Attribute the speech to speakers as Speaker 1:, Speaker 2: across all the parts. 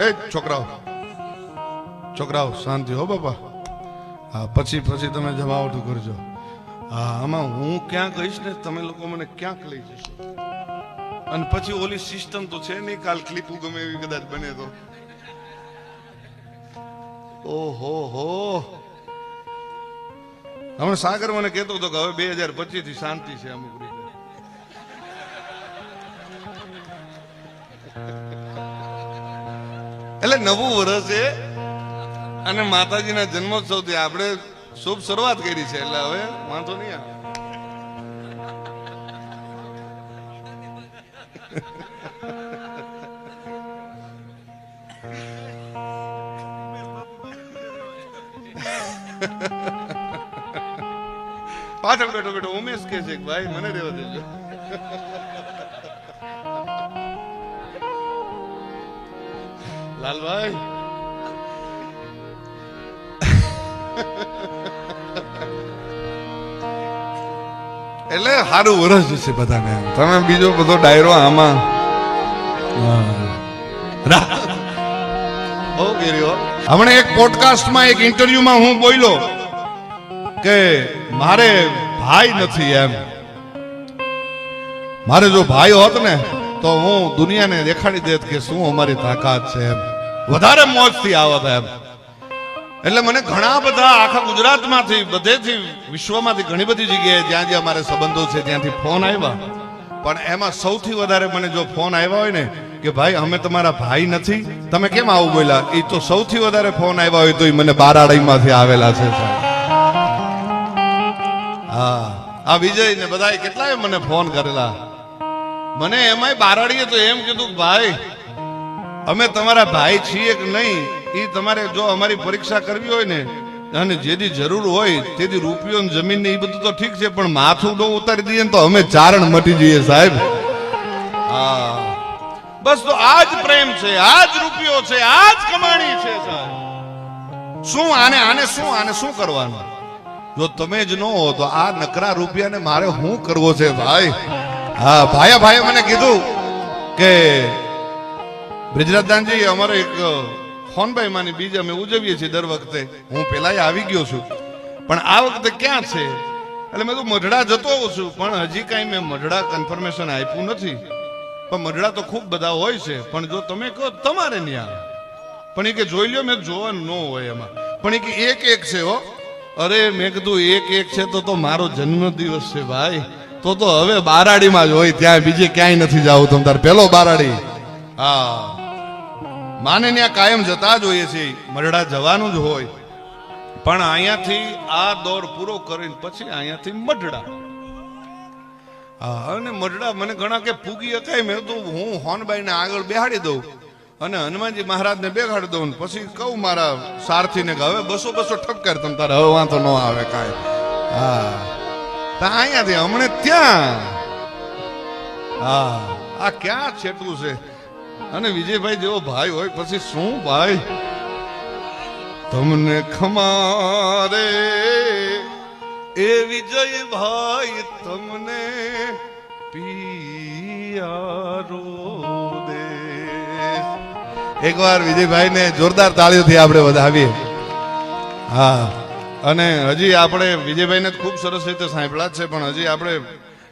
Speaker 1: એ છોકરાઓ. છોકરાઓ, શાંતિ હો બાપા. હા, પછી પછી તમે જમાવટું કરજો. હા, આમાં હું ક્યાં કહીશ ને તમે લોકો મને ક્યાંક લઈ જશો. અને પછી ઓલી સિસ્ટમ તો છે નહીં કાલ ક્લિપ ગમે એવી કદાચ બને તો. ઓહો હો. હમણાં સાગર મને કહેતો હતો કે હવે બે હજાર પચીસથી શાંતિ છે અમુક રીતે. એટલે નવું વર્ષ છે અને માતાજીના જન્મોત્સવથી આપણે શુભ શરૂઆત કરી છે. એટલે હવે વાંધો નહીં આવે. પાછળ બેઠો બેઠો ઉમેશ કે છે ભાઈ મને રેવા દેજો. લાલભાઈ. એટલે સારું વરસ જશે બધાને. તમે બીજો બધો ડાયરો આમાં. બહુ કર્યો હમણાં એક પોડકાસ્ટમાં એક ઇન્ટરવ્યુમાં હું બોલ્યો કે મારે ભાઈ નથી એમ. મારે જો ભાઈ હોત ને તો હું દુનિયાને દેખાડી દેત કે શું અમારી તાકાત છે એમ. વધારે મોજથી આવત એમ એટલે મને ઘણા બધા આખા ગુજરાતમાંથી, બધેથી, વિશ્વમાંથી ઘણી બધી જગ્યાએ જ્યાં જ્યાં અમારે સંબંધો છે, ત્યાંથી ફોન આવ્યા. પણ એમાં સૌથી વધારે મને જો ફોન આવ્યા હોય ને, કે ભાઈ, અમે તમારા ભાઈ નથી. તમે કેમ આવું બોલ્યા? એ તો સૌથી વધારે ફોન આવ્યા હોય તો એ મને બારાડીમાંથી આવેલા છે હા. આ વિજય ને બધા કેટલાય મને ફોન કરેલા? મને એમાંય બારાડીએ તો એમ કીધું ભાઈ અમે તમારા ભાઈ છીએ કે નહીં એ તમારે જો અમારી પરીક્ષા કરવી હોય ને, અને જેથી જરૂર હોય, તેથી રૂપિયો જમીન ને એ બધું તો ઠીક છે, પણ માથું તો ઉતારી દઈએ તો અમે ચારણ મટી જઈએ સાહેબ. હા. બસ તો આ જ પ્રેમ છે, આ જ રૂપિયો છે, આ જ કમાણી છે, સાહેબ. શું આને આને શું આને શું કરવાનું? જો તમે જ ન હો, તો આ નકરા રૂપિયાને મારે શું કરવો છે, ભાઈ? હા ભાઈ ભાઈએ મને કીધું કે બ્રિજરાજદાનજી, અમારે એક ફોનભાઈ માની બીજ અમે ઉજવીએ છીએ દર વખતે. હું પેલા આવી ગયો છું. પણ આ વખતે ક્યાં છે? એટલે મેં તો મઢડા જતો હોઉં છું, પણ હજી કાંઈ મેં મઢડા કન્ફર્મેશન આપ્યું નથી. પણ મઢડા તો ખૂબ બધા હોય છે, પણ જો તમે કહો, તમારે નહીં આવે. પણ એ કે જોઈ લ્યો, મેં જોવાનું ન હોય એમાં. પણ એ કે એક એક છે, હો. અરે, મેં કીધું, એક એક છે તો તો મારો જન્મ દિવસ છે, ભાઈ. તો તો હવે બારાડીમાં જ હોય ત્યાં બીજે ક્યાંય નથી જવું તમ તાર પેલો બારાડી. હા. માને ત્યાં કાયમ જતા જ હોઈએ છીએ મરડા જવાનું જ હોય. પણ અહીંયાથી આ દોર પૂરો કરીને પછી અહીંયાથી મઢડા. હા, અને મઢડા મને ઘણા કે પૂગી અકાય મેં તો હું હોનબાઈને આગળ બેહાડી દઉં. અને હનુમાનજી મહારાજને બેહાડી દઉં પછી કહું મારા સારથીને કે હવે બસો બસો ઠપકાર તમ તારે, હવે વાંધો ન આવે કાંઈ. હા. તો અહીંયાથી હમણે ત્યાં. હા, આ ક્યાં છેટલું છે? અને વિજયભાઈ જેવો ભાઈ હોય, પછી શું ભાઈ? તમને ખમારે એ વિજયભાઈ તમને પિયારો દે. એકવાર વિજયભાઈ ને જોરદાર તાળીઓથી આપણે વધાવીએ. હા, અને હજી આપણે વિજયભાઈને જ ખૂબ સરસ રીતે સાંભળ્યા છે, પણ હજી આપણે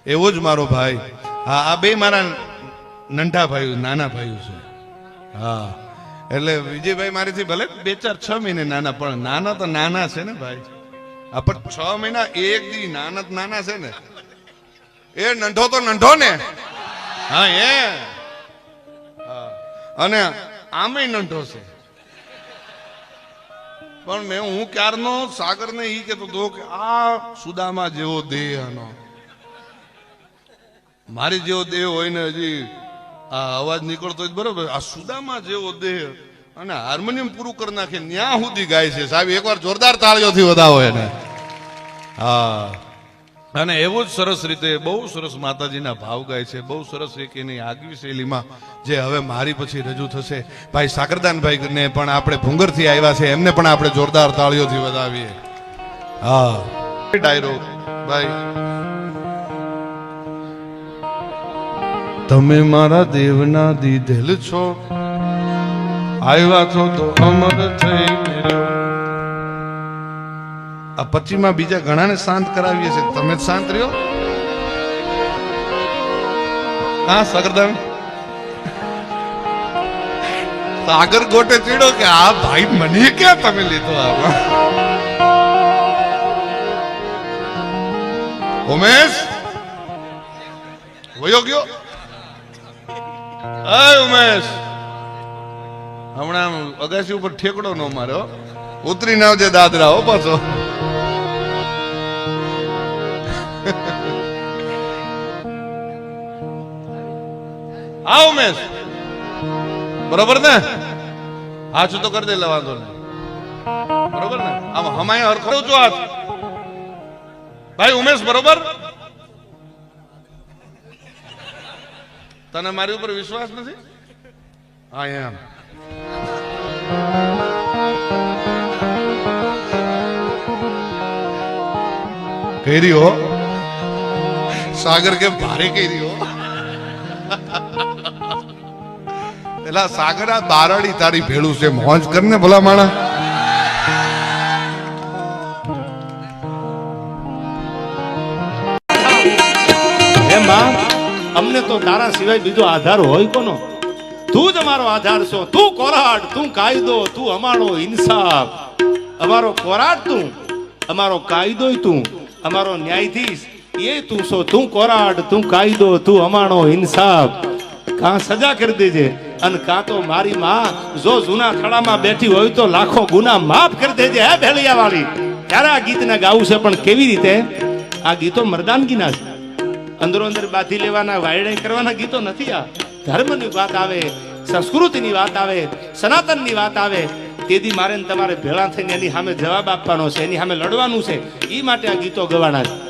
Speaker 1: એવો જ મારો ભાઈ. હા, આ બે મારા નંઢા ભાઈ નાના ભાઈઓ છે. હા. એટલે વિજયભાઈ મારીથી ભલે બે ચાર છ મહિને નાના, પણ નાના તો નાના છે ને ભાઈ. હા પણ છ મહિના એક દી નાના તો નાના છે ને. એ નંઢો તો નંઢો ને. હા, એ. અને આમે નંઢો છે. પણ મેં હું ક્યારનો, સાગરને ઈ કહેતો હતો કે આ સુદામા જેવો દેહ આનો. મારી જેવો દેહ હોય ને હજી આ અવાજ નીકળતો જ બરોબર. આ સુદામા જેવો દેહ અને હાર્મોનિયમ પૂરું કરી નાખે, ન્યા સુધી ગાય છે. સાહેબ, એકવાર જોરદાર તાળીઓથી વધાવો એને. હા. અને એવું જ સરસ રીતે, બહુ સરસ માતાજીના ભાવ ગાય છે. બહુ સરસ એક એની આગવી શૈલીમાં જે હવે મારી પછી રજૂ થશે. ભાઈ સાકરદાનભાઈ ને પણ આપણે ભૂંગરથી આવ્યા છે. એમને પણ આપણે જોરદાર તાળીઓથી વધાવીએ. હા. ડાયરો. ભાઈ. તમે મારા દેવના દીધેલ છો.
Speaker 2: આવ્યા છો તો અમર થઈ આ પચીમાં બીજા ઘણાને શાંત કરાવીએ છે તમે જ શાંત રહ્યો? હા, સગરદાન? સાગર ગોટે ચીડો કે, આ ભાઈ મને ક્યાં તમે લીધો આમાં? ઉમેશ? વયો ગયો? અય ઉમેશ. હમણાં અગાસી ઉપર ઠેકડો નો માર્યો. ઉતરી ના દાદરા, હો પાછો. હા, ઉમેશ. બરોબર ને? હાચું તો કરી દે વાંધો નહીં. બરોબર ને? આમ હમાય હરખો છો હાથ ભાઈ, ઉમેશ, બરોબર? તને મારી ઉપર વિશ્વાસ નથી? આઈ એમ કહી રહ્યો? સાગર કે ભારે કહી રહ્યો? પેલા સાગર આ બારડી તારી ભેળું છે. મોજ કરને ભલા માણા.
Speaker 3: તારા સિવાય બીજો આધાર હોય કોનો? તું જ અમારો આધાર છો. તું કોરાટ તું કાયદો, તું અમારો ઇન્સાફ. અમારો કોરાટ તું, અમારો કાયદો તું, અમારો ન્યાયાધીશ. એ તું છો. તું કોરાટ તું કાયદો, તું અમારો ઇન્સાફ. કાં સજા કરી દેજે અને કાં તો મારી માં જો જૂના થડામાં બેઠી હોય તો લાખો ગુના માફ કરી દેજે, હે ભેળિયા વાળી ત્યારે આ ગીતને ગાવું છે, પણ કેવી રીતે? આ ગીતો મરદાનગીના છે. અંદરો અંદર બાંધી લેવાના વાયડાઈ કરવાના ગીતો નથી આ. ધર્મની વાત આવે, સંસ્કૃતિની વાત આવે, સનાતનની વાત આવે. તેથી મારે તમારે ભેળા થઈને એની સામે જવાબ આપવાનો છે, એની સામે લડવાનું છે. એ માટે આ ગીતો ગવાના છે.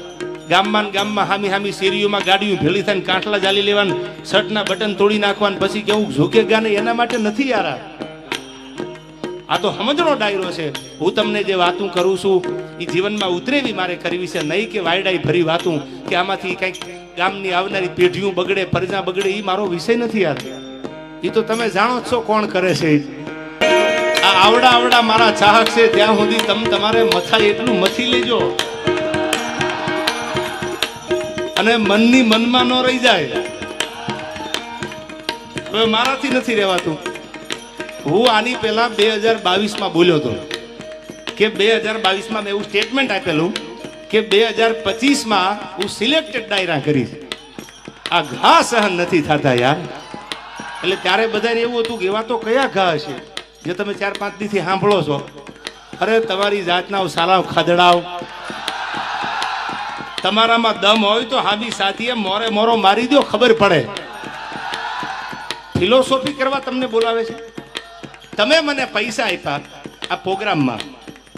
Speaker 3: ગામમાં ગામમાં હામી હામી શેરીઓમાં ગાડીઓ ભેળી થઈને કાંઠલા જાલી લેવાનું, શર્ટના બટન તોડી નાખવાનું, પછી કેવું ઝૂકે ગાને, એના માટે નથી યાર. આ. તો સમજણો ડાયરો છે. હું તમને જે વાતું કરું છું એ જીવનમાં ઉતરેવી મારે કરવી છે. નહીં કે વાયડાઈ ભરી વાતું, કે આમાંથી કંઈક ગામની આવનારી પેઢીઓ બગડે, પરજા બગડે એ મારો વિષય નથી યાર એ તો તમે જાણો છો કોણ કરે છે આ આવડા આવડા મારા ચાહક છે, ત્યાં સુધી તમે તમારે મથા એટલું મથી લેજો. અને મનની મનમાં ન રહી જાય. હવે મારાથી નથી રહેવાતું. હું આની પહેલા બે હજાર બાવીસમાં બોલ્યો હતો કે બે હજાર બાવીસમાં મેં એવું સ્ટેટમેન્ટ આપેલું કે બે હજાર પચીસમાં હું સિલેક્ટેડ ડાયરા કરીશ. આ ઘા સહન નથી થતા યાર. એટલે ત્યારે બધાને એવું હતું કે એવા તો કયા ઘા હશે? જે તમે ચાર પાંચ દીથી સાંભળો છો. અરે, તમારી જાતના સાલાવ ખદડાવ તમારામાં દમ હોય તો હાબી સાથીએ મોરે મોરો મારી દો ખબર પડે. ફિલોસોફી કરવા તમને બોલાવે છે? તમે મને પૈસા આપ્યા આ પ્રોગ્રામમાં.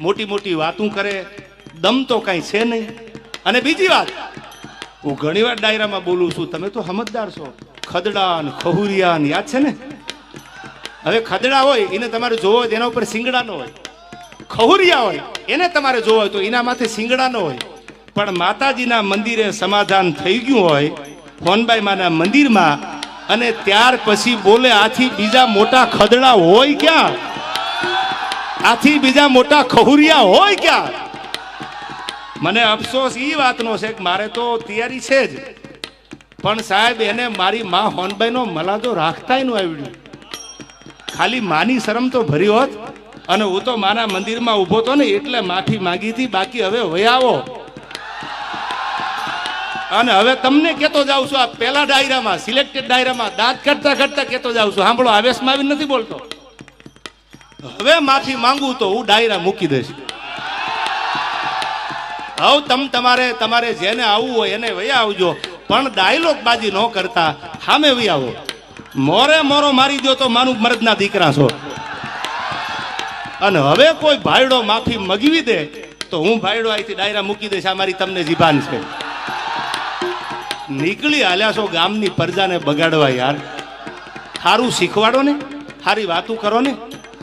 Speaker 3: મોટી મોટી વાતું કરે, દમ તો કાંઈ છે નહીં. અને બીજી વાત, હું ઘણીવાર ડાયરામાં બોલું છું, તમે તો સમજદાર છો. ખદડા ને ખહુરિયા ને યાદ છે ને? હવે ખદડા હોય, એને તમારે જોવો હોય એના ઉપર સિંગડા નો હોય. ખહુરિયા હોય, એને તમારે જોવો હોય તો એના માથે સિંગડા નો હોય. પણ માતાજીના મંદિરે સમાધાન થઈ ગયું હોય ફોનબાઈ માના મંદિરમાં, અને ત્યાર પછી બોલે આથી બીજા મોટા ખદડા હોય ક્યાં? આથી બીજા મોટા ખહુરિયા હોય ક્યાં? મને અફસોસ એ વાતનો છે કે મારે તો તૈયારી છે જ. પણ સાહેબ, એને મારી મા હોનબાઈ નો મલાદો રાખતાયનું આવડ્યું. ખાલી માની શરમ તો ભરી હોત. અને હું તો મારા મંદિરમાં ઊભો તો ને એટલે માફી માંગી હતી, બાકી હવે વયાવો અને હવે તમને કેતો જાઉં છું, આ પેલા ડાયરામાં, સિલેક્ટેડ ડાયરામાં, દાંત કરતા કરતા કેતો જાઉં છું. સાંભળો આવેશમાં આવી નથી બોલતો. હવે માફી માંગુ તો હું ડાયરા મૂકી દઈશ. હવે તમ તમારે તમારે જેને આવવું હોય એને વહી આવજો. પણ ડાયલોગ બાજી ન કરતા સામે વહી આવો. મોરે મોરો મારી દો તો માનું મર્દના દીકરા છો. અને હવે કોઈ ભાઈડો માફી મગવી દે, તો હું ભાઈડો અહીંથી ડાયરા મૂકી દઈશ. આ મારી તમને જીભાન છે. નીકળી હાલ્યા છો ગામની પ્રજાને બગાડવા યાર. સારું શીખવાડો ને સારી વાતું કરો ને.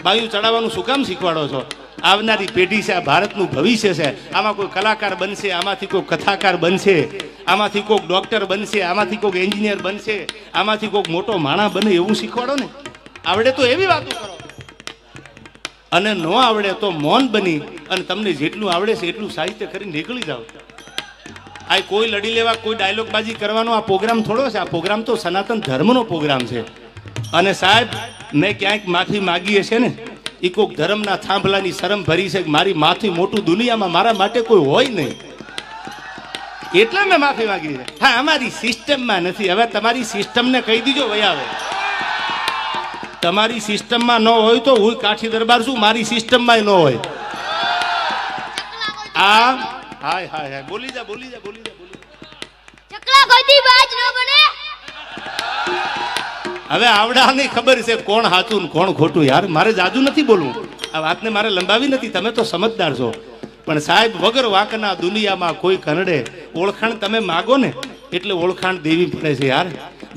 Speaker 3: બાયું ચડાવવાનું શું કામ શીખવાડો છો? આવનારી પેઢી છે, આ ભારતનું ભવિષ્ય છે. આમાં કોઈ કલાકાર બનશે, આમાંથી કોઈ કથાકાર બનશે, આમાંથી કોઈક ડૉક્ટર બનશે, આમાંથી કોઈક એન્જિનિયર બનશે, આમાંથી કોઈક મોટો માણા બને એવું શીખવાડો ને? આવડે તો એવી વાતો કરો. અને ન આવડે તો મૌન બની અને તમને જેટલું આવડે છે એટલું સાહિત્ય કરીને નીકળી જાઓ. આ કોઈ લડી લેવા, કોઈ ડાયલોગબાજી કરવાનો આ પ્રોગ્રામ થોડો છે. આ પ્રોગ્રામ તો સનાતન ધર્મનો પ્રોગ્રામ છે. અને સાહેબ, મેં ક્યાંક માફી માગી હશે ને? એ કોઈક ધર્મના થાંભલાની શરમ ભરી છે કે મારી માથી મોટું દુનિયામાં મારા માટે કોઈ હોય નહીં. એટલે મેં માફી માંગી છે. હા, અમારી સિસ્ટમમાં નથી. હવે તમારી સિસ્ટમને કહી દીજો વહી આવે. તમારી સિસ્ટમમાં ન હોય તો હું કાઠી દરબાર છું, મારી સિસ્ટમમાં ન હોય. આ હાય હાય હાય. બોલી જા બોલી જા બોલી જા, બોલી.
Speaker 1: ચકલા કોઈથી બાજ ન બને.
Speaker 3: હવે આવડાની ખબર છે કોણ સાચું કોણ ખોટું યાર. મારે જાજુ નથી બોલવું. આ વાતને મારે લંબાવી નથી. તમે તો સમજદાર છો. પણ સાહેબ, વગર વાંકના દુનિયામાં કોઈ કરડે ઓળખાણ તમે માગો ને, એટલે ઓળખાણ દેવી પડે છે યાર.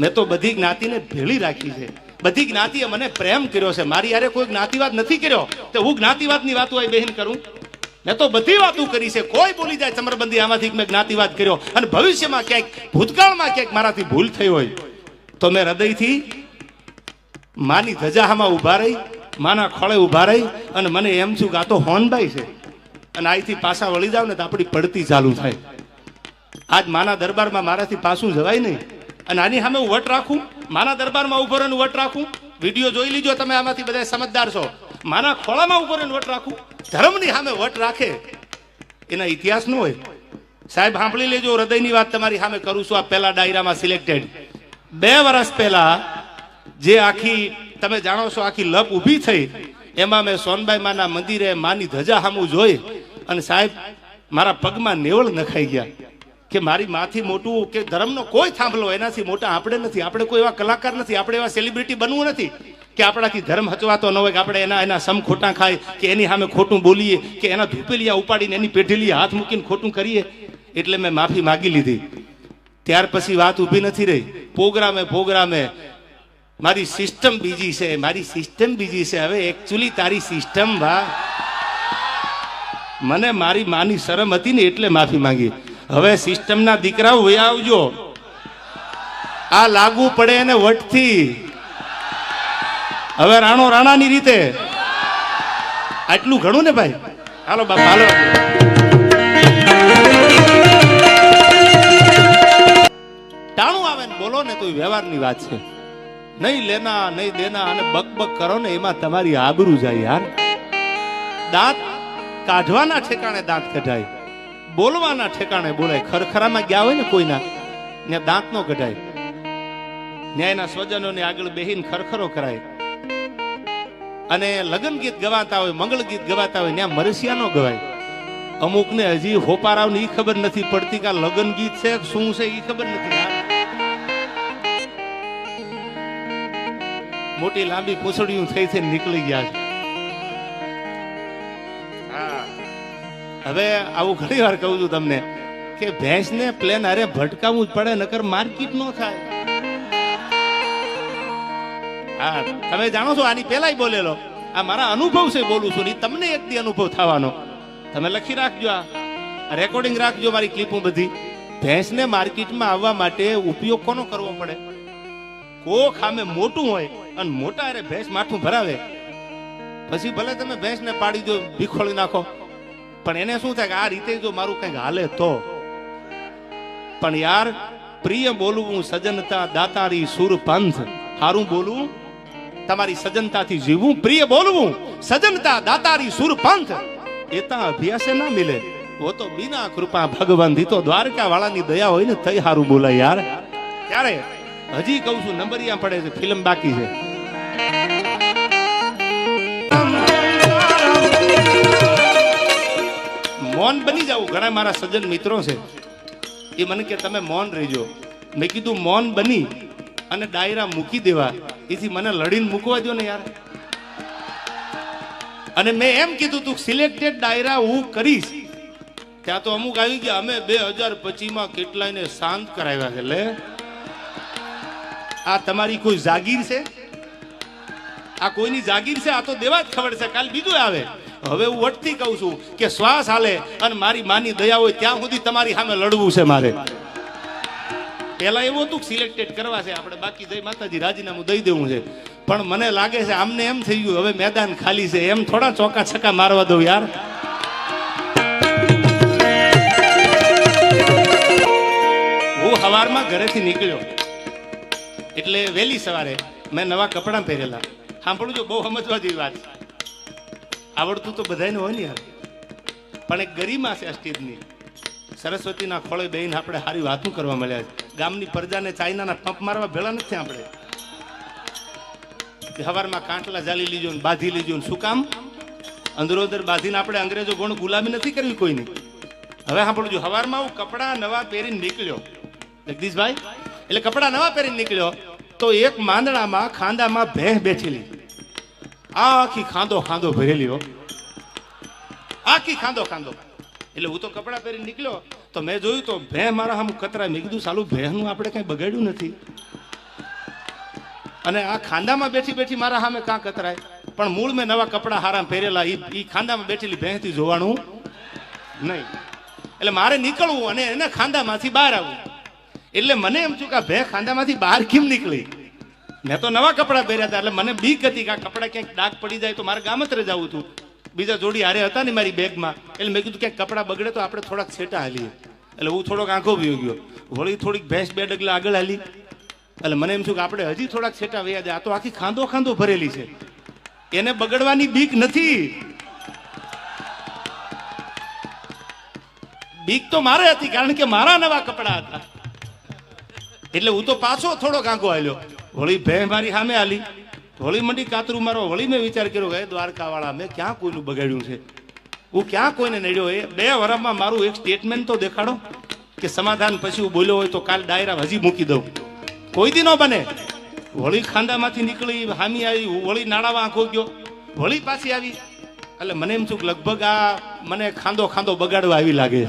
Speaker 3: મેં તો બધી જ્ઞાતિને ભેળી રાખી છે. બધી જ્ઞાતિએ મને પ્રેમ કર્યો છે. મારી યારે કોઈ જ્ઞાતિવાદ નથી કર્યો. તો હું જ્ઞાતિવાદની વાતો આવી બહેન કરું? મેં તો બધી વાતો કરી છે. કોઈ બોલી જાય ચમરબંધી આમાંથી મેં જ્ઞાતિવાદ કર્યો. અને ભવિષ્યમાં ક્યાંક, ભૂતકાળમાં ક્યાંક મારાથી ભૂલ થઈ હોય, તો મેં હૃદયથી માની ધજાહામાં ઊભા રહી, માના ખોળે ઊભા રહી અને મને એમ છું કે આ તો હોનભાઈ છે. અને અહીંથી પાછા વળી જાવ ને તો આપણી પડતી ચાલુ થાય. આજ માના દરબારમાં મારાથી પાછું જવાય નહીં. અને આની સામે હું વટ રાખું, માના દરબારમાં ઊભો રહીને વટ રાખું. વીડિયો જોઈ લીજો તમે આમાંથી બધા સમજદાર છો. માના ખોળામાં ઊભો રહીને વટ રાખું. ધર્મની સામે વટ રાખે. એના ઇતિહાસ ન હોય. સાહેબ, સાંભળી લેજો, હૃદયની વાત તમારી સામે કરું છું. આ પહેલા ડાયરામાં સિલેક્ટેડ બે વર્ષ પહેલા જે આખી, તમે જાણો છો, આખી લપ ઊભી થઈ. એમાં મેં સોનબાઈ માના મંદિરે માની ધજા હામું જોઈ અને સાહેબ, મારા પગમાં નેવળ નખાઈ ગયા કે મારી માથી મોટું કે ધર્મનો કોઈ થાંભલો એનાથી મોટા આપણે નથી. આપણે કોઈ એવા કલાકાર નથી, આપણે એવા સેલિબ્રિટી બનવું નથી કે આપણાથી ધર્મ હચવાતો ન હોય કે આપણે એના એના સમ ખોટા ખાય, કે એની સામે ખોટું બોલીએ, કે એના ધૂપેલિયા ઉપાડીને એની પેઢીલી હાથ મૂકીને ખોટું કરીએ. એટલે મેં માફી માગી લીધી. ત્યાર પછી વાત ઊભી નથી રહી. પ્રોગ્રામે પ્રોગ્રામે મારી સિસ્ટમ બીજી છે, મારી સિસ્ટમ બીજી છે. હવે એકચ્યુઅલી તારી સિસ્ટમ વા. મને મારી માની શરમ હતી ને એટલે માફી માંગી. હવે સિસ્ટમના દીકરાઓ, વયા આવજો. આ લાગુ પડે એને વટથી. હવે રાણો રાણાની રીતે. આટલું ઘણું ને ભાઈ? હાલો બાપા, હાલો. ટાણું આવે ને બોલો ને તો વ્યવહારની વાત છે. નહીં લેના, નહીં દેના અને બક બક કરો ને એમાં તમારી આબરૂ જાય યાર. દાંત કાઢવાના ઠેકાણે દાંત કઢાય, બોલવાના ઠેકાણે બોલાય. ખરખરામાં ગયા હોય ને કોઈના, ત્યાં દાંત નો કઢાય. ન્યાયના સ્વજનોને આગળ બેહીને ખરખરો કરાય. અને લગ્ન ગીત ગવાતા હોય, મંગળ ગીત ગવાતા હોય, ત્યાં મરસિયા નો ગવાય. અમુકને હજી હોપારાવને ખબર નથી પડતી કે લગ્ન ગીત છે શું છે એ ખબર નથી. મોટી લાંબી પૂંછડીયું થઈ થઈ નીકળી ગયા છે. હા. હવે આવું ઘણી વાર કહું છું તમને કે ભેંસને પ્લેન અરે ભટકાવવું જ પડે નકર માર્કેટ નો થાય. હા તમે જાણો છો આની પહેલાય બોલેલો. આ મારા અનુભવ છે બોલું છું ને તમને એક દી અનુભવ થવાનો. તમે લખી રાખજો આ. રેકોર્ડિંગ રાખજો મારી ક્લિપો બધી. ભેંસને માર્કેટમાં આવવા માટે ઉપયોગ કોનો કરવો પડે? કોક સામે મોટું હોય. અને મોટા અરે ભેંસ માથું ભરાવે. પછી ભલે તમે ભેંસને પાડી દો, ભીખોળી નાખો. પણ એને શું થાય કે આ રીતે જો મારું કંઈક હાલે તો? પણ યાર, પ્રિય બોલવું સજનતા દાતારી સુર પંથ. હારું બોલવું? તમારી સજનતાથી જીવવું પ્રિય બોલવું? સજનતા દાતારી સુર પંથ. એતા અભ્યાસે ના મિલે. વો તો બિના કૃપા ભગવાન. તો દ્વારકા વાળાની દયા હોય ને તઈ હારું બોલાય યાર. ત્યારે હજી કહું છું, નંબરિયા પડે છે, ફિલ્મ બાકી છે. મૌન બની જાવ ઘણા મારા સજ્જન મિત્રો છે. એ મને કે, તમે મૌન રહેજો. મેં કીધું, મૌન બની અને ડાયરા મૂકી દેવા. એથી મને લડીને મૂકવા દો ને યાર. અને મેં એમ કીધું તું સિલેક્ટેડ ડાયરા હું કરીશ. ત્યાં તો અમુક આવી ગયા અમે બે હજાર પચીસમાં કેટલાયને શાંત કરાવ્યા છે, લે. આ તમારી કોઈ જાગીર છે? આ કોઈની જાગીર છે? આ તો દેવા જ ખબર છે. કાલ બીજું આવે. હવે હું વટથી કહું છું કે શ્વાસ હાલે અને મારી માની દયા હોય ત્યાં સુધી તમારી સામે લડવું છે મારે. પહેલા એવું હતું સિલેક્ટેડ કરવા છે આપણે, બાકી જય માતાજી, રાજીનામું દઈ દેવું છે. પણ મને લાગે છે આમને એમ થઈ ગયું, હવે મેદાન ખાલી છે. એમ થોડા ચોકા છક્કા મારવા દઉં યાર. હું સવારમાં ઘરેથી નીકળ્યો. એટલે વહેલી સવારે મેં નવા કપડાં પહેરેલા. સાંભળું જો બહુ સમજવા જેવી વાત આવડતું તો બધાને હોય ને યાર. પણ એક ગરિમા છે આ સરસ્વતીના ખોળે બેહીને આપણે સારી વાતો કરવા મળ્યા છે. ગામની પ્રજાને ચાઇનાના પંપ મારવા ભેળા નથી આપણે. હવારમાં કાંટલા જાળી લીજો ને બાંધી લીજો ને શું કામ? અંદરો અંદર બાંધીને આપણે અંગ્રેજો ગુણ ગુલામી નથી કરવી કોઈની. હવે સાંભળજો, હવારમાં હું કપડાં નવા પહેરીને નીકળ્યો. જગદીશભાઈ, એટલે કપડાં નવા પહેરીને નીકળ્યો. તો એક માંદડામાં ખાંદામાં ભેંસ બેઠેલી. આખી ખાંદો ખાંદો ભરેલી આખી ખાંદો ખાંદો. એટલે હું તો કપડાં પહેરીને નીકળ્યો, તો મેં જોયું તો ભેં મારા સામું કતરા. મેં કીધું, સાલું ભેંનું આપણે કઈ બગાડ્યું નથી. અને આ ખાંદામાં બેઠી બેઠી મારા સામે કાં કતરાય. પણ મૂળ મેં નવા કપડાં હારા પહેરેલા. એ ખાંદામાં બેઠેલી ભેંસથી જોવાનું નહીં. એટલે મારે નીકળવું અને એને ખાંદામાંથી બહાર આવવું. એટલે મને એમ છું કે ભે ખાંધામાંથી બહાર કેમ નીકળી? મેં તો નવા કપડાં પહેર્યા હતા, એટલે મને બીક હતી કે આ કપડાં ક્યાંક ડાક પડી જાય તો મારે ગામત્રે જવું હતું. બીજા જોડી હારે હતા ને મારી બેગમાં, એટલે મેં કીધું ક્યાંક કપડાં બગડે તો આપણે થોડાક છેટા હાલીએ. એટલે હું થોડોક આંખો ભી ગયો. વળી થોડીક ભેંસ બે ડગલા આગળ હાલી. એટલે મને એમ છું કે આપણે હજી થોડાક છેટા વૈયા જાય. આ તો આખી ખાંદો ખાંદો ભરેલી છે. એને બગડવાની બીક નથી. બીક તો મારે હતી, કારણ કે મારા નવા કપડા હતા. એટલે હું તો પાછો થોડો કાંકો આવ્યો વળી ભે મારી સામે આલી. વળી મંડી કાતરું મારો વળી મેં વિચાર કર્યો હે દ્વારકા વાળા મેં ક્યાં કોઈનું બગાડ્યું છે? હું ક્યાં કોઈને નડ્યો? એ બે વર્ષમાં મારું એક સ્ટેટમેન્ટ તો દેખાડો કે સમાધાન પછી હું બોલ્યો હોય તો કાલ ડાયરા હજી મૂકી દઉં. કોઈ દી ન બને. વળી ખાંદામાંથી નીકળી, હામી આવી વળી નાણામાં આંખો ગયો. વળી પાછી આવી. એટલે મને એમ છું કે લગભગ આ મને ખાંદો ખાંદો બગાડવા આવી લાગે.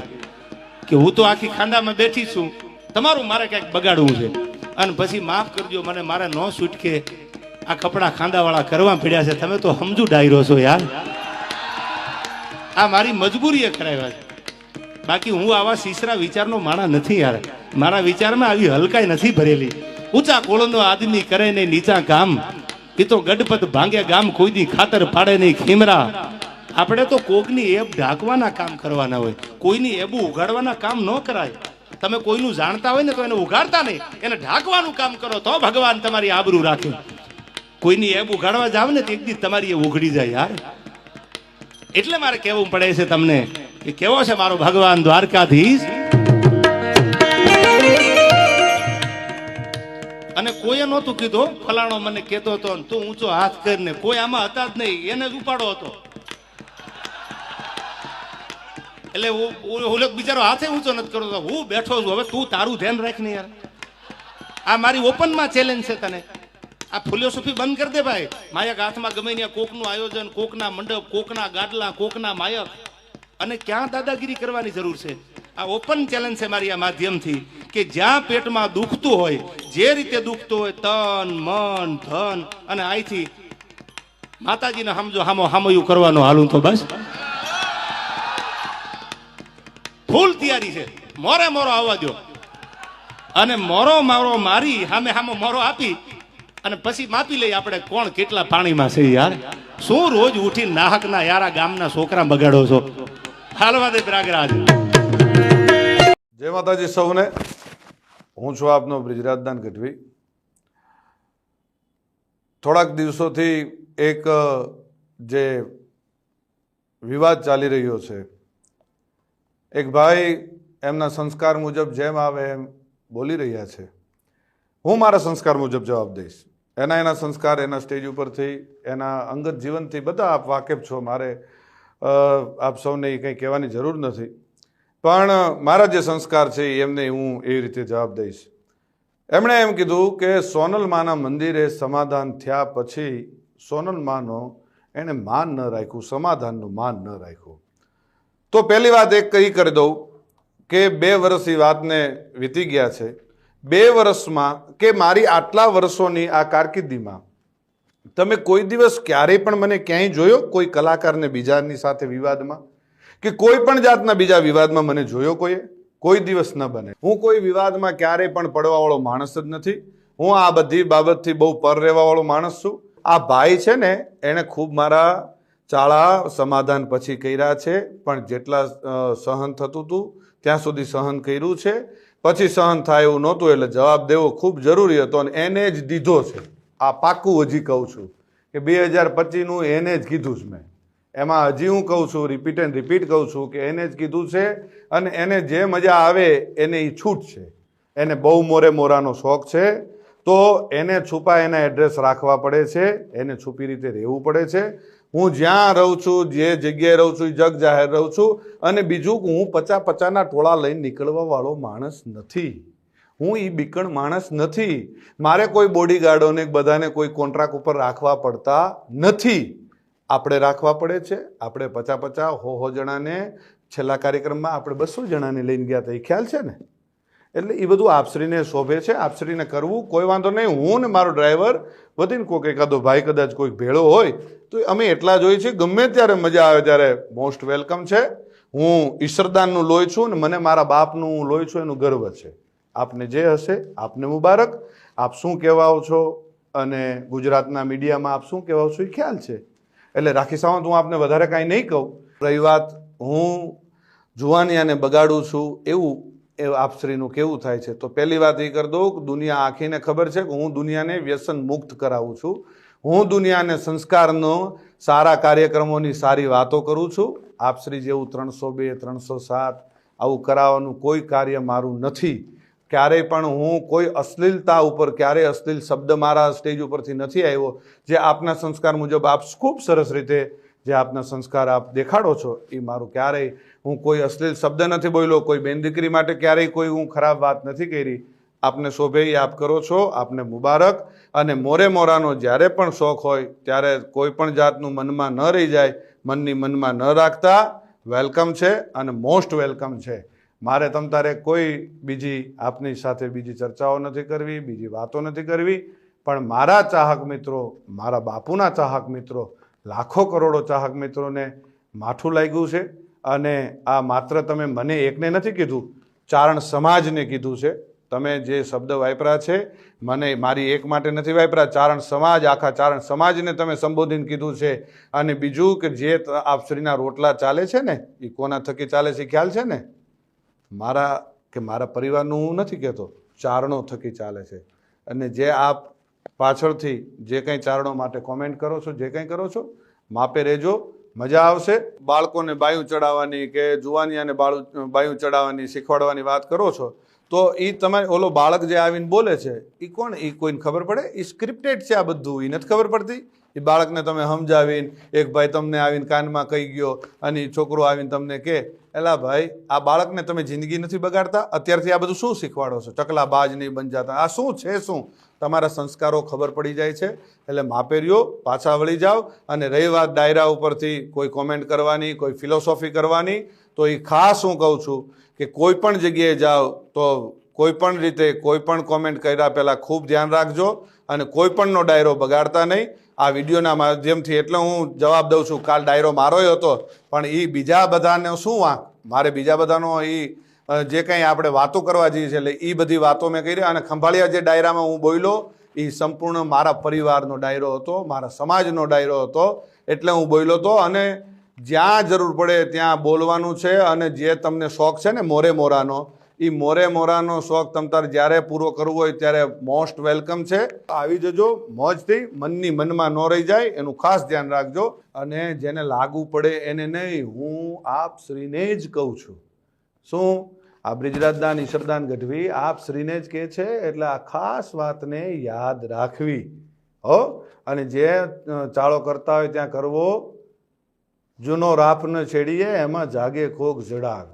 Speaker 3: કે હું તો આખી ખાંદામાં બેઠી છું. તમારું મારે ક્યાંક બગાડવું છે? અને પછી માફ કરજો, મને મારે ન છૂટકે આ કપડા ખાંદાવાળા કરવા પડ્યા છે. તમે તો સમજુ ડાયરો છો યાર. આ મારી મજબૂરીએ કરાવ્યા છે. બાકી હું આવા સીસરા વિચારનો માણા નથી યાર. મારા વિચારમાં આવી હલકાઈ નથી ભરેલી. ઊંચા કોળનો આદમી કરે નહીં, નીચા કામ એ તો ગડપત ભાંગે ગામ કોઈ દી ખાતર પાડે નહીં, ખીમરા. આપણે તો કોકની એબ ઢાંકવાના કામ કરવાના હોય. કોઈની એબું ઉગાડવાના કામ ન કરાય. તમે કોઈનું જાણતા હોય ને તો એને ઉગાડતા નહીં. એને ઢાંકવાનું કામ કરો તો ભગવાન તમારી આબરૂ રાખે. કોઈની એબ ઉગાડવા જાવ ને તો એક દી તમારી એ ઉઘડી જાય યાર. એટલે મારે કહેવું પડે છે તમને કે કેવો છે મારો ભગવાન દ્વારકાધીશ? અને કોઈએ નહોતું કીધું, ફલાણો મને કહેતો હતો તું ઊંચો હાથ કરીને, કોઈ આમાં હતા જ નહીં, એને જ ઉપાડો હતો. એટલે ઓલો બિચારો હાથે ઊંચો નથી કરતો હું બેઠો છું. હવે તું તારું ધ્યાન રાખ ને યાર. આ મારી ઓપનમાં ચેલેન્જ છે તને. આ ફિલોસોફી બંધ કરી દે ભાઈ. માયક હાથમાં ગમે ત્યાં કોકનું આયોજન, કોકના મંડપ, કોકના ગાડલા, કોકના માયક. અને ક્યાં દાદાગીરી કરવાની જરૂર છે? આ ઓપન ચેલેન્જ છે મારી આ માધ્યમથી કે જ્યાં પેટમાં દુખતું હોય, જે રીતે દુખતું હોય, તન, મન, ધન અને આઈથી માતાજીને સમજો હામો હામયું કરવાનો હાલું તો બસ. ફૂલ તૈયારી છે. મોરે મોરો આવવા દો અને મોરો મારો મારી સામે સામે મોરો આપી અને પછી માપી લઈએ આપણે કોણ કેટલા પાણીમાં છે યાર? શું રોજ ઉઠી નાહકના યારા ગામના છોકરા બગાડો છો? હાલવા દે પ્રાગરાજ.
Speaker 2: જય માતાજી સૌને. હું છું આપનો બ્રિજરાજદાન ગઢવી. થોડાક દિવસોથી એક જે વિવાદ ચાલી રહ્યો છે એક ભાઈ એમના સંસ્કાર મુજબ જેમ આવે એમ બોલી રહ્યા છે. હું મારા સંસ્કાર મુજબ જવાબ દઈશ. એના એના સંસ્કાર એના સ્ટેજ ઉપરથી, એના અંગત જીવનથી બધા આપ વાકેફ છો. મારે આપ સૌને એ કંઈ કહેવાની જરૂર નથી. પણ મારા જે સંસ્કાર છે એમને હું એ રીતે જવાબ દઈશ. એમણે એમ કીધું કે સોનલ માના મંદિરે સમાધાન થયા પછી સોનલ માનો
Speaker 1: એણે માન ન રાખ્યું, સમાધાનનું માન ન રાખ્યું. તો પહેલી વાત એક કહી કરી દઉં કે બે વર્ષ એ વાતને વીતી ગયા છે. બે વર્ષમાં કે મારી આટલા વર્ષોની આ કારકિર્દીમાં તમે કોઈ દિવસ ક્યારેય પણ મને ક્યાંય જોયો? કોઈ કલાકારને બીજાની સાથે વિવાદમાં? કે કોઈ પણ જાતના બીજા વિવાદમાં મને જોયો કોઈએ? કોઈ દિવસ ન બને. હું કોઈ વિવાદમાં ક્યારેય પણ પડવાવાળો માણસ જ નથી. હું આ બધી બાબતથી બહુ પર રહેવાવાળો માણસ છું. આ ભાઈ છે ને, એણે ખૂબ મારા ચાળા સમાધાન પછી કર્યા છે, પણ જેટલા સહન થતું હતું ત્યાં સુધી સહન કર્યું છે. પછી સહન થાય એવું નહોતું, એટલે જવાબ દેવો ખૂબ જરૂરી હતો અને એને જ દીધો છે. આ પાક્કું હજી કહું છું કે બે હજાર પચીસનું એને જ કીધું છે મેં. એમાં હજી હું કહું છું રિપીટ એન્ડ રિપીટ કહું છું કે એને જ કીધું છે અને એને જે મજા આવે એને એ છૂટ છે. એને બહુ મોરે મોરાનો શોખ છે. તો એને છુપા એના એડ્રેસ રાખવા પડે છે, એને છુપી રીતે રહેવું પડે છે. હું જ્યાં રહું છું, જે જગ્યાએ રહું છું, એ જગ જાહેર રહું છું, અને બીજું હું પચા પચાના ટોળા લઈને નીકળવા વાળો માણસ નથી. હું એ બીકણ માણસ નથી. મારે કોઈ બોડીગાર્ડોને બધાને કોઈ કોન્ટ્રાક્ટ ઉપર રાખવા પડતા નથી. આપણે રાખવા પડે છે. આપણે પચા પચા હો હો જણાને છેલ્લા કાર્યક્રમમાં આપણે બસો જણાને લઈને ગયા હતા. એ ખ્યાલ છે ને? એટલે એ બધું આપશ્રીને શોભે છે, આપશ્રીને કરવું, કોઈ વાંધો નહીં. હું ને મારો ડ્રાઈવર વધીને કોઈક એકાદો ભાઈ કદાચ કોઈક ભેળો હોય, તો અમે એટલા જ હોઈએ છીએ, ગમે ત્યારે મજા આવે ત્યારે મોસ્ટ વેલકમ છે. હું ઈશ્વરદાનનું લોહી છું ને મને મારા બાપનું લોહી છું, એનું ગર્વ છે. આપને જે હશે, આપને મુબારક. આપ શું કહેવાઓ છો? અને ગુજરાતના મીડિયામાં આપ શું કહેવાઓ છો? એ ખ્યાલ છે. એટલે રાખી સાવંત, હું આપને વધારે કાંઈ નહીં કહું. રહી વાત, હું જુવાનિયાને બગાડું છું એવું એ આપશ્રીનું કેવું થાય છે? તો પહેલી વાત એ કરી દઉં દુનિયા આખીને ખબર છે કે હું દુનિયાને વ્યસન મુક્ત કરાવું છું. હું દુનિયાને સંસ્કારનો સારા કાર્યક્રમોની સારી વાતો કરું છું. આપશ્રી જેવું ત્રણસો બે, ત્રણસો સાત આવું કરાવવાનું કોઈ કાર્ય મારું નથી. ક્યારેય પણ હું કોઈ અશ્લીલતા ઉપર, ક્યારેય અશ્લીલ શબ્દ મારા સ્ટેજ ઉપરથી નથી આવ્યો. જે આપના સંસ્કાર મુજબ આપ ખૂબ સરસ રીતે જે આપના સંસ્કાર આપ દેખાડો છો, એ મારું ક્યારેય હું કોઈ અશ્લીલ શબ્દ નથી બોલ્યો, કોઈ બેન દીકરી માટે ક્યારેય કોઈ હું ખરાબ વાત નથી કરી. આપને શોભે આપ કરો છો, આપને મુબારક. અને મોરે મોરાનો જ્યારે પણ શોખ હોય, ત્યારે કોઈ પણ જાતનું મનમાં ન રહી જાય, મનની મનમાં ન રાખતા, વેલકમ છે અને મોસ્ટ વેલકમ છે. મારે તમ તારે કોઈ બીજી આપની સાથે બીજી ચર્ચાઓ નથી કરવી, બીજી વાતો નથી કરવી. પણ મારા ચાહક મિત્રો, મારા બાપુના ચાહક મિત્રો લાખો કરોડો ચાહક મિત્રોને માઠું લાગ્યું છે અને આ માત્ર તમે મને એકને નથી કીધું, ચારણ સમાજને કીધું છે. તમે જે શબ્દ વાપરા છે, મને મારી એક માટે નથી વાપરા ચારણ સમાજ, આખા ચારણ સમાજને તમે સંબોધીને કીધું છે. અને બીજું કે જે આપશ્રીના રોટલા ચાલે છે ને એ કોના થકી ચાલે છે ખ્યાલ છે ને? મારા કે મારા પરિવારનું હું નથી કહેતો, ચારણો થકી ચાલે છે. અને જે આપ પાછળથી જે કંઈ ચારણો માટે કોમેન્ટ કરો છો, જે કંઈ કરો છો, માપે રહેજો, મજા આવશે. બાળકોને બાયું ચડાવવાની કે જુવાનિયાને બાળું બાયું ચડાવવાની, શીખવાડવાની વાત કરો છો તો એ તમારે ઓલો બાળક જે આવીને બોલે છે એ કોણ? એ કોઈને ખબર પડે? એ સ્ક્રિપ્ટેડ છે આ બધું. એ નથી ખબર પડતી? એ બાળકને તમે સમજાવીને એક ભાઈ તમને આવીને કાનમાં કહી ગયો અને છોકરો આવીને તમને કે એલા ભાઈ, આ બાળકને તમે જિંદગી નથી બગાડતા? અત્યારથી આ બધું શું શીખવાડો છો? ચકલા બાજ નહીં બન જતા. આ શું છે શું? તમારા સંસ્કારો ખબર પડી જાય છે? એટલે માપેરીઓ પાછા વળી જાઓ અને રહી વાત ડાયરા ઉપરથી. કોઈ કોમેન્ટ કરવાની, કોઈ ફિલોસોફી કરવાની. તો એ ખાસ હું કહું છું કે કોઈ પણ જગ્યાએ જાઓ તો કોઈ પણ રીતે કોઈ પણ કોમેન્ટ કર્યા પહેલાં ખૂબ ધ્યાન રાખજો અને કોઈ પણનો ડાયરો બગાડતા નહીં. આ વિડીયોના માધ્યમથી એટલે હું જવાબ દઉં છું, કાલ ડાયરો મારોય હતો, પણ એ બીજા બધાને શું વાંક? મારે બીજા બધાનો એ જે કંઈ આપણે વાતો કરવા જઈએ છીએ એટલે એ બધી વાતો મેં કરી અને ખંભાળિયા જે ડાયરામાં હું બોલ્યો એ સંપૂર્ણ મારા પરિવારનો ડાયરો હતો, મારા સમાજનો ડાયરો હતો, એટલે હું બોલ્યો હતો અને જ્યાં જરૂર પડે ત્યાં બોલવાનું છે અને જે તમને શોખ છે ને મોરે મોરાનો એ મોરે મોરાનો શોખ તમ તાર જ્યારે પૂરો કરવો હોય ત્યારે મોસ્ટ વેલકમ છે. આવી જજો, મોજથી મનની મનમાં ન રહી જાય, એનું ખાસ ધ્યાન રાખજો અને જેને લાગુ પડે એને નહીં, હું આપ શ્રીને જ કહું છું. શું? આ બ્રિજરાજદાન ઈશ્વરદાન ગઢવી આપ શ્રીને જ કહે છે એટલે આ ખાસ વાતને યાદ રાખવી. હો? અને જે ચાળો કરતા હોય ત્યાં કરવો જૂનો રાફ ન છેડીએ, એમાં જાગે કોક જડાગ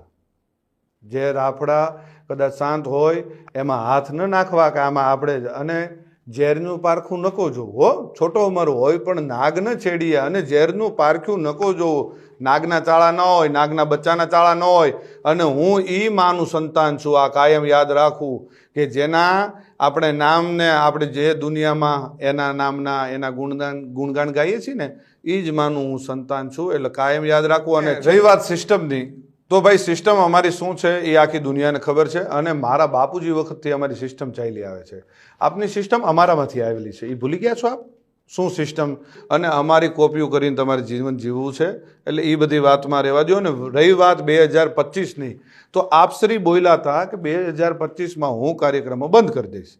Speaker 1: જે રાફડા કદાચ શાંત હોય, એમાં હાથ ન નાખવા કે આમાં આપણે અને ઝેરનું પારખું નકો જોવું હો. છોટો ઉંમર હોય પણ નાગ ન છેડીએ અને ઝેરનું પારખ્યું નકો જોવો. નાગના ચાળા ન હોય નાગના બચ્ચાના ચાળા ન હોય. અને હું એ માનું સંતાન છું આ કાયમ યાદ રાખું કે જેના આપણે નામને આપણે જે દુનિયામાં એના નામના એના ગુણગાન ગુણગાન ગાઈએ છીએ ને એ જ માનું હું સંતાન છું. એટલે કાયમ યાદ રાખવું અને જય વાત સિસ્ટમની. તો ભાઈ સિસ્ટમ અમારી શું છે એ આખી દુનિયાને ખબર છે અને મારા બાપુજી વખતથી અમારી સિસ્ટમ ચાલી આવે છે. આપની સિસ્ટમ અમારામાંથી આવેલી છે. એ ભૂલી ગયા છો આપ? શું સિસ્ટમ અને અમારી કોપીઓ કરીને તમારે જીવન જીવવું છે? એટલે એ બધી વાતમાં રહેવા દો ને રહી વાત બે હજાર પચીસની. તો આપશ્રી બોલ્યા હતા કે બે હજાર પચીસમાં હું કાર્યક્રમો બંધ કરી દઈશ.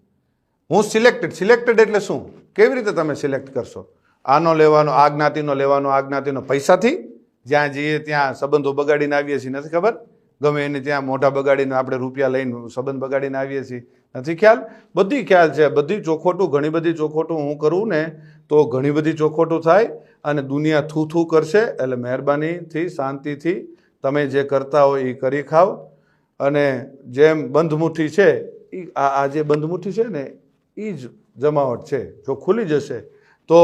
Speaker 1: હું સિલેક્ટેડ સિલેક્ટેડ એટલે શું? કેવી રીતે તમે સિલેક્ટ કરશો? આનો લેવાનો, આ જ્ઞાતિનો લેવાનો, આ જ્ઞાતિનો પૈસાથી? જ્યાં જઈએ ત્યાં સંબંધો બગાડીને આવીએ છીએ. નથી ખબર? ગમે એને ત્યાં મોઢા બગાડીને આપણે રૂપિયા લઈને સંબંધ બગાડીને આવીએ છીએ. નથી ખ્યાલ? બધી ખ્યાલ છે. બધી ચોખોટું ઘણી બધી ચોખોટું હું કરું ને તો ઘણી બધી ચોખોટું થાય અને દુનિયા થૂ થૂ કરશે. એટલે મહેરબાનીથી, શાંતિથી તમે જે કરતા હોય એ કરી ખાઓ અને જેમ બંધમુઠ્ઠી છે એ આ આ જે બંધમુઠ્ઠી છે ને એ જ જમાવટ છે. જો ખુલી જશે, તો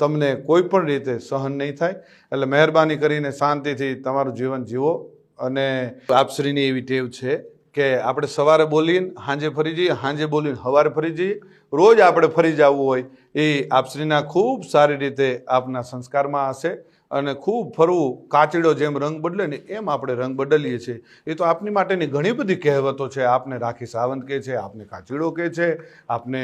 Speaker 1: તમને કોઈ પણ રીતે સહન નહીં થાય. એટલે મહેરબાની કરીને શાંતિથી તમારું જીવન જીવો અને આપશ્રીની એવી ટેવ છે કે આપણે સવારે બોલીને સાંજે ફરી જઈએ સાંજે બોલીને સવારે ફરી જઈએ. રોજ આપણે ફરી જવું હોય એ આપશ્રીના ખૂબ સારી રીતે આપના સંસ્કારમાં હશે અને ખૂબ ફરવું કાચડો જેમ રંગ બદલે ને એમ આપણે રંગ બદલીએ છીએ. એ તો આપની માટેની ઘણી બધી કહેવતો છે. આપને રાખી સાવંત કહે છે, આપને કાચીડો કહે છે, આપને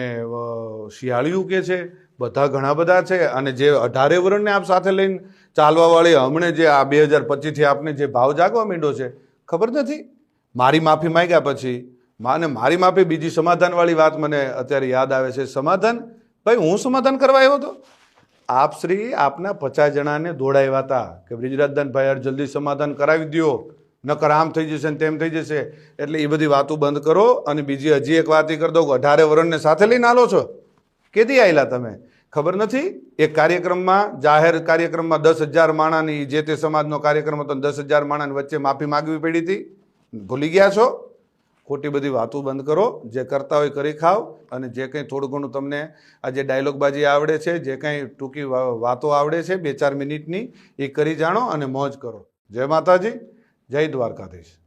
Speaker 1: શિયાળિયું કહે છે. બધા ઘણા બધા છે અને જે અઢારે વર્ણને આપ સાથે લઈને ચાલવાવાળી હમણે જે આ બે હજાર પચીસથી આપને જે ભાવ જાગવા માંડ્યો છે, ખબર નથી? મારી માફી માંગ્યા પછી માને મારી માફી બીજી સમાધાનવાળી વાત મને અત્યારે યાદ આવે છે. સમાધાન? ભાઈ, હું સમાધાન કરવા આવ્યો હતો? આપ શ્રી આપના પચાસ જણાને દોડાવ્યા હતા કે બ્રિજરાજદાનભાઈ યાર જલ્દી સમાધાન કરાવી દ્યો. નકર આમ થઈ જશે ને તેમ થઈ જશે. એટલે એ બધી વાતો બંધ કરો અને બીજી હજી એક વાત એ કરી દો કે અઢારે વરણને સાથે લઈને આલો છો. કેદી આવેલા તમે? ખબર નથી? એક કાર્યક્રમમાં, જાહેર કાર્યક્રમમાં દસ હજાર માણાની, જે તે સમાજનો કાર્યક્રમ હતો દસ હજાર માણાની વચ્ચે માફી માગવી પડી હતી. ભૂલી ગયા છો? ખોટી બધી વાતો બંધ કરો. જે કરતા હોય કરી ખાઓ. અને જે કંઈ થોડું ઘણું તમને આ જે ડાયલોગબાજી આવડે છે, જે કંઈ ટૂંકી વાતો આવડે છે, બે ચાર મિનિટની, એ કરી જાણો અને મોજ કરો. જય માતાજી. જય દ્વારકાધીશ.